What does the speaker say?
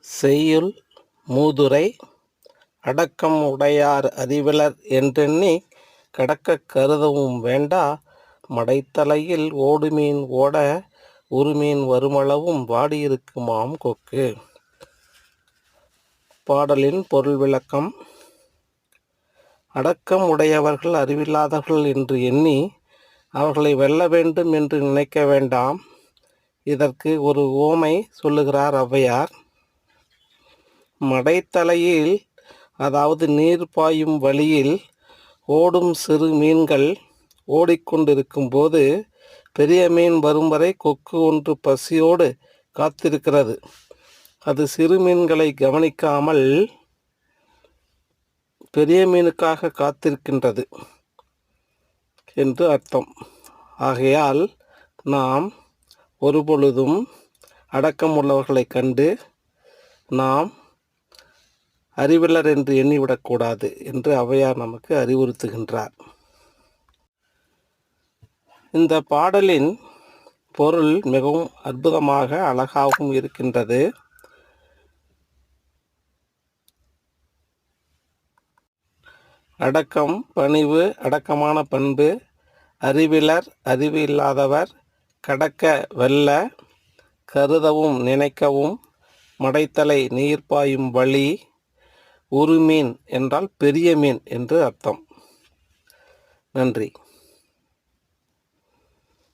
செய்யுள் மூதுரை அடக்கம் உடையார் அறிவிலர் என்றெண்ணி கடக்கக் கருதவும் வேண்டா. மடைத்தலையில் ஓடுமீன் ஓட உருமீன் வருமளவும் வாடியிருக்குமாம் கொக்கு. பாடலின் பொருள் விளக்கம் அடக்கம் உடையவர்கள் அறிவில்லாதவர்கள் என்று எண்ணி அவர்களை வெல்ல வேண்டும் என்று நினைக்க வேண்டாம். இதற்கு ஒரு ஓமை சொல்லுகிறார் ஔவையார். மடைத்தலையில் அதாவது நீர் பாயும் வழியில் ஓடும் சிறு மீன்கள் ஓடிக்கொண்டிருக்கும் போது பெரிய மீன் வரும் வரை கொக்கு ஒன்று பசியோடு காத்திருக்கிறது. அது சிறு மீன்களை கவனிக்காமல் பெரிய மீனுக்காக காத்திருக்கின்றது என்று அர்த்தம். ஆகையால் நாம் ஒருபொழுதும் அடக்கம் உள்ளவர்களை கண்டு நாம் அறிவிலர் என்று எண்ணிவிடக்கூடாது என்று அவையார் நமக்கு அறிவுறுத்துகின்றார். இந்த பாடலின் பொருள் மிகவும் அற்புதமாக அழகாகவும் இருக்கின்றது. அடக்கம் பணிவு அடக்கமான பண்பு அறிவிலர் அறிவு இல்லாதவர் கடக்க வெல்ல கருதவும் நினைக்கவும் மடைத்தலை நீர் பாயும் ஒரு மீன் என்றால் பெரிய மீன் என்று அர்த்தம். நன்றி.